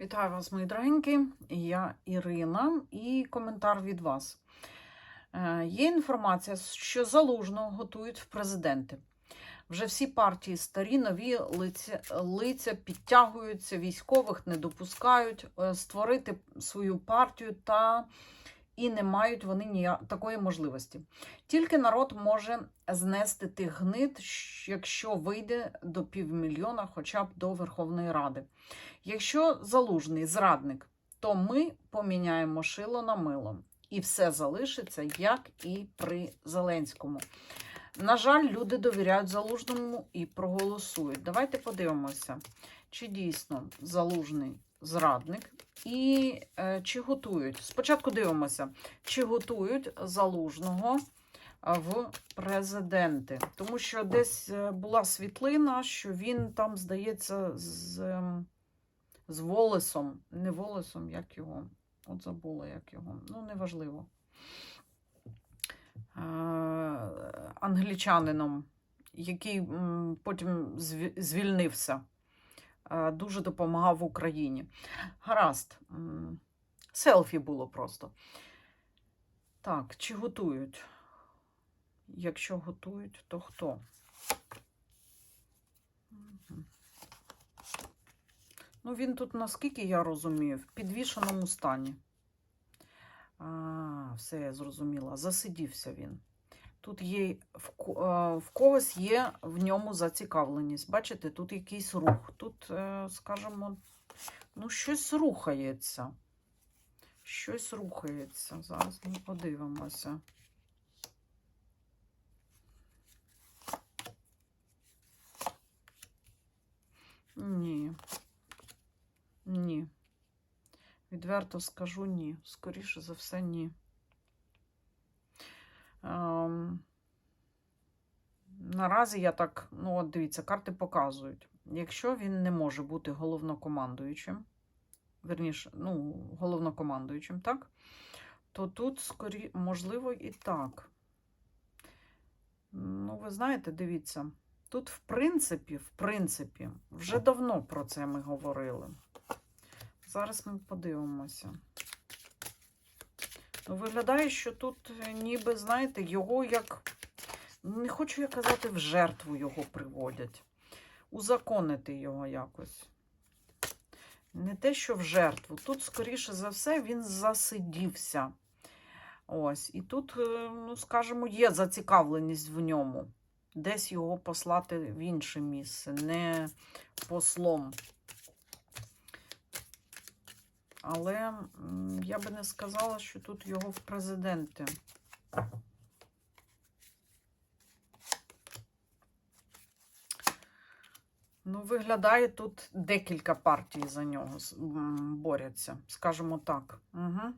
Вітаю вас, мої дорогенькі. Я Ірина і коментар від вас. Е, Є інформація, що залужного готують в президенти. Вже всі партії старі, нові лиця, лиця підтягуються, військових не допускають е, створити свою партію та і не мають вони нія... такої можливості. Тільки народ може знести тих гнид, якщо вийде до півмільйона, хоча б до Верховної Ради. Якщо залужний зрадник, то ми поміняємо шило на мило. І все залишиться, як і при Зеленському. На жаль, люди довіряють залужному і проголосують. Давайте подивимося, чи дійсно залужний зрадник і е, чи готують. Спочатку дивимося, чи готують залужного е, в президенти. Тому що десь е, була світлина, що він там, здається, з. ем, з Волесом, не Волесом, як його. От забула, як його. Ну, неважливо. Е, англічанином, який потім звільнився, дуже допомагав Україні. Гаразд. Селфі було просто. Так, чи готують? Якщо готують, то хто? Ну, він тут, наскільки я розумію, в підвішеному стані. А, все я зрозуміла. Засидівся він. Тут є в, е, в когось є в ньому зацікавленість. Бачите, тут якийсь рух. Тут, е, скажімо, ну, щось рухається. Щось рухається. Зараз ми подивимося. Ні. Ні. Відверто скажу ні. Скоріше за все, ні. Наразі я так, ну, от дивіться, карти показують. Якщо він не може бути головнокомандуючим, верніше, ну, головнокомандуючим, так? То тут, скорі, можливо, і так. Ну, ви знаєте, дивіться, тут, в принципі, в принципі, вже давно про це ми говорили. Зараз ми подивимося. Ну, Виглядає, що тут е, ніби, знаєте, його як. Не хочу я казати, в жертву його приводять. Узаконити його якось. Не те, що в жертву. Тут, скоріше за все, він засидівся. Ось. І тут, е, ну, скажімо, є зацікавленість в ньому. Десь його послати в інше місце, не послом. Але я би не сказала, що тут його в президенти. Ну, виглядає тут декілька партій за нього борються, скажімо так. Угу.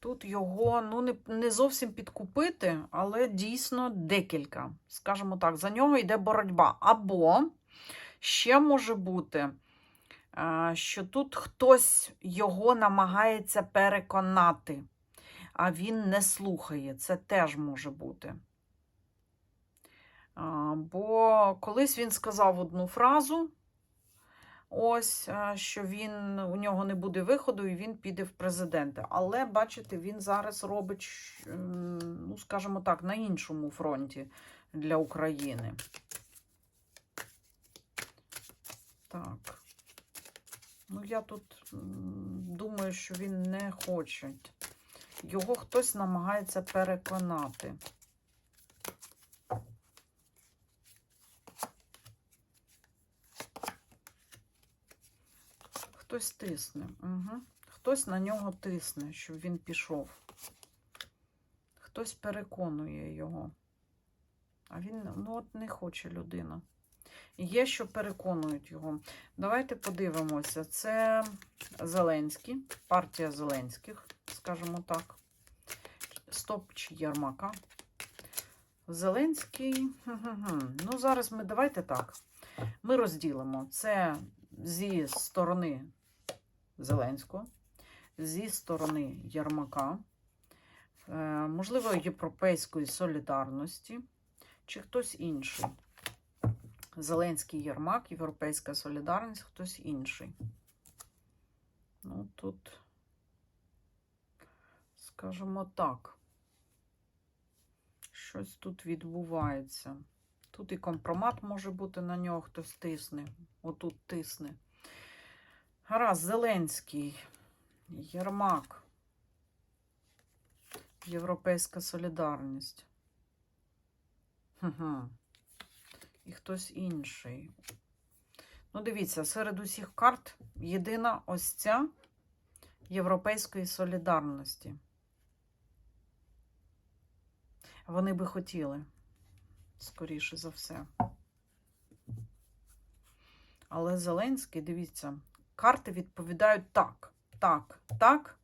Тут його ну, не, не зовсім підкупити, але дійсно декілька. Скажімо так, за нього йде боротьба. Або ще може бути, що тут хтось його намагається переконати, а він не слухає. Це теж може бути. Бо колись він сказав одну фразу, ось, що він, у нього не буде виходу і він піде в президенти. Але, бачите, він зараз робить, ну, скажімо так, на іншому фронті для України. Так. Ну, я тут думаю, що він не хоче. Його хтось намагається переконати. Хтось тисне. Угу. Хтось на нього тисне, щоб він пішов. Хтось переконує його. А він ну, от не хоче людина. Є, що переконують його. Давайте подивимося. Це Зеленський, партія Зеленських, скажімо так. Стоп чи Ярмака. Зеленський. Ну, зараз ми давайте так. Ми розділимо. Це зі сторони Зеленського, зі сторони Ярмака, е, можливо, Європейської солідарності, чи хтось інший. Зеленський Єрмак, Європейська солідарність, хтось інший. Ну, тут, скажімо так, щось тут відбувається. Тут і компромат може бути на нього, хтось тисне. Отут тисне. Гаразд, Зеленський, Єрмак, Європейська солідарність. І хтось інший. Ну, дивіться, серед усіх карт єдина ось ця Європейської солідарності. Вони би хотіли, скоріше за все. Але Зеленський, дивіться, карти відповідають так, так, так,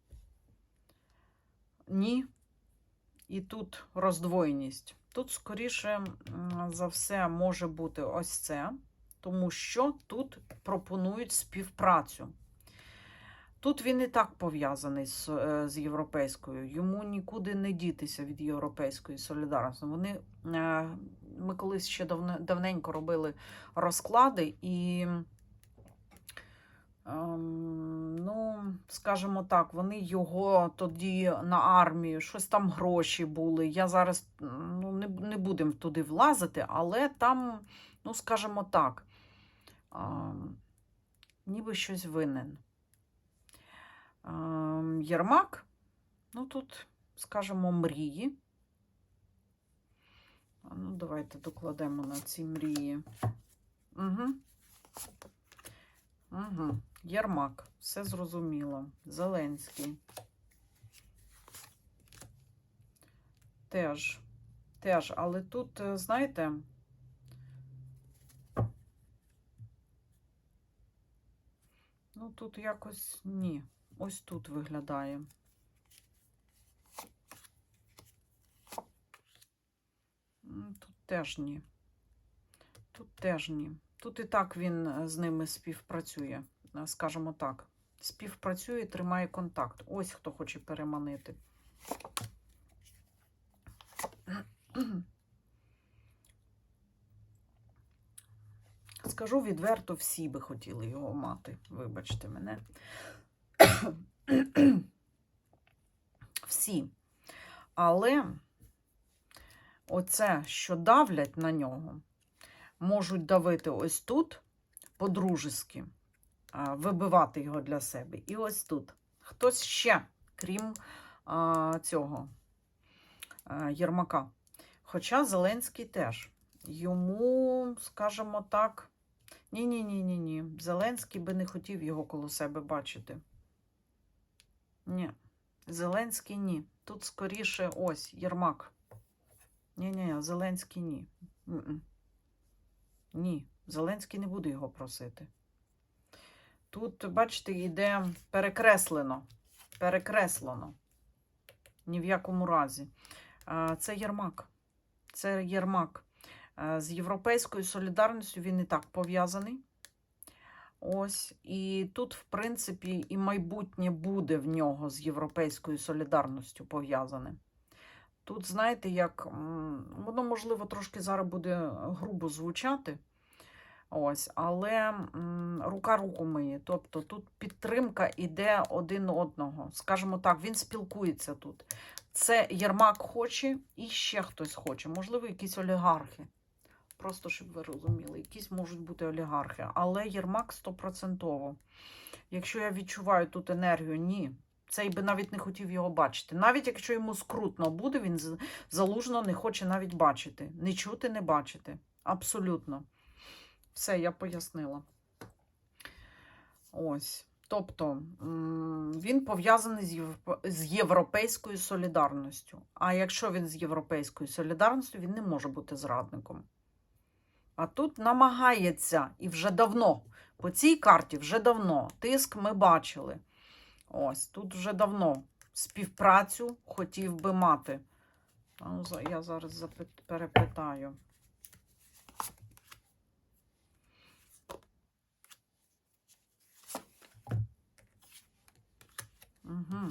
ні. І тут роздвоєність. Тут, скоріше за все, може бути ось це, тому що тут пропонують співпрацю. Тут він і так пов'язаний з, е, з європейською. Йому нікуди не дітися від європейської солідарності. Вони, е, ми колись ще давне, давненько робили розклади, і, ну, скажімо так, вони його тоді на армію, щось там гроші були. Я зараз ну, не, не будемо туди влазити, але там, ну, скажімо так, ем, ніби щось винен. Ем, Єрмак, ну тут, скажімо, мрії. Ну, давайте докладемо на ці мрії. Угу. Угу. Єрмак, все зрозуміло. Зеленський. Теж. Теж, але тут, е, знаєте, ну тут якось ні. Ось тут виглядає. Тут теж ні. Тут теж ні. Тут і так він е, з ними співпрацює, скажімо так. Співпрацює, тримає контакт. Ось хто хоче переманити. Скажу відверто, всі би хотіли його мати. Вибачте мене. Всі. Але оце, що давлять на нього, можуть давити ось тут, по-дружески, вибивати його для себе. І ось тут. Хтось ще, крім а, цього а, Єрмака. Хоча Зеленський теж. Йому, скажімо так, ні-ні-ні, ні. Зеленський би не хотів його коло себе бачити. Ні. Зеленський ні. Тут скоріше ось Єрмак. Ні-ні, Зеленський ні. Ні. Зеленський не буде його просити. Тут, бачите, йде перекреслено. Перекреслено. Ні в якому разі. Це Єрмак. Це Єрмак. З Європейською солідарністю він і так пов'язаний. Ось. І тут, в принципі, і майбутнє буде в нього з Європейською солідарністю пов'язане. Тут, знаєте, як воно, можливо, трошки зараз буде грубо звучати. Ось, але рука руку миє. Тобто тут підтримка іде один одного. Скажімо так, він спілкується тут. Це Єрмак хоче і ще хтось хоче, можливо, якісь олігархи. Просто щоб ви розуміли, якісь можуть бути олігархи. Але Єрмак стопроцентово. Якщо я відчуваю тут енергію, ні. Цей би навіть не хотів його бачити. Навіть якщо йому скрутно буде, він залужно не хоче навіть бачити. Не чути, не бачити. Абсолютно. Все, я пояснила. Ось. Тобто він пов'язаний з європе- з європейською солідарністю. А якщо він з європейською солідарністю, він не може бути зрадником. А тут намагається і вже давно. По цій карті вже давно. Тиск ми бачили. Ось тут вже давно співпрацю хотів би мати. Ну, Я зараз перепитаю. Угу.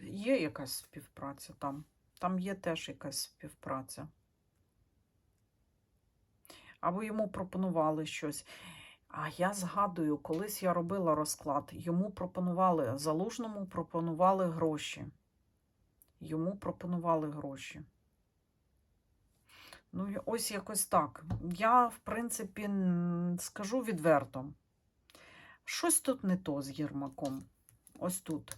Є якась співпраця там. Там є теж якась співпраця. або йому пропонували щось. А я згадую, колись я робила розклад, йому пропонували, залужному пропонували гроші. Йому пропонували гроші. Ну, ось якось так. Я, в принципі, скажу відверто. Щось тут не то з Єрмаком. Ось тут.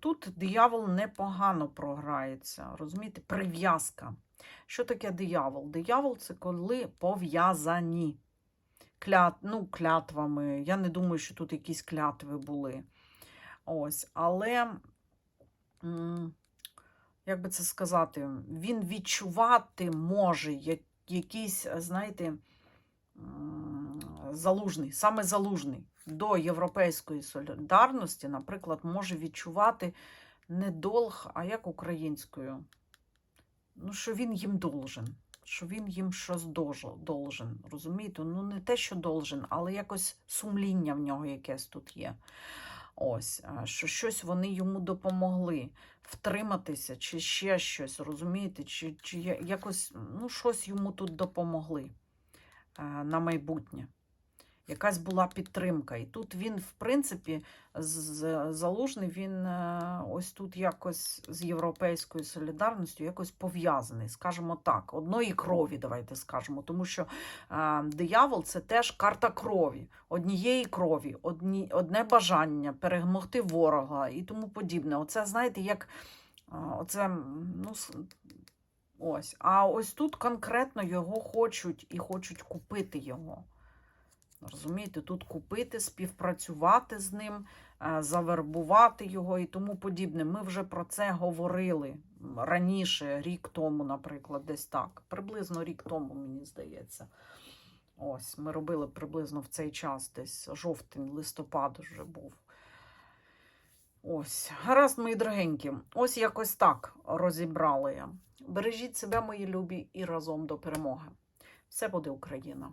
Тут диявол непогано програється. Розумієте, прив'язка. Що таке диявол? Диявол це коли пов'язані клят, ну, клятвами. Я не думаю, що тут якісь клятви були. Ось, але, як би це сказати, він відчувати може якийсь, знаєте, залужний, саме залужний до європейської солідарності, наприклад, може відчувати не долг, а як українською. Ну, що він їм должен. Що він їм щось должен. Розумієте? Ну, не те, що должен, але якось сумління в нього якесь тут є. Ось, що щось вони йому допомогли втриматися, чи ще щось, розумієте? Чи, чи якось ну, щось йому тут допомогли е, на майбутнє. Якась була підтримка. І тут він, в принципі, залужний, він е, ось тут якось з європейською солідарністю якось пов'язаний, скажімо так, одної крові, давайте скажемо. Тому що е, диявол це теж карта крові, однієї крові, одні, одне бажання перемогти ворога і тому подібне. Оце, знаєте, як е, оце, ну, ось. А ось тут конкретно його хочуть і хочуть купити його. Розумієте, тут купити, співпрацювати з ним, е, завербувати його і тому подібне. Ми вже про це говорили раніше, рік тому, наприклад, десь так. Приблизно рік тому, мені здається. Ось, ми робили приблизно в цей час, десь жовтень, листопад вже був. Ось, гаразд, мої дорогенькі. Ось якось так розібрали я. Бережіть себе, мої любі, і разом до перемоги. Все буде Україна!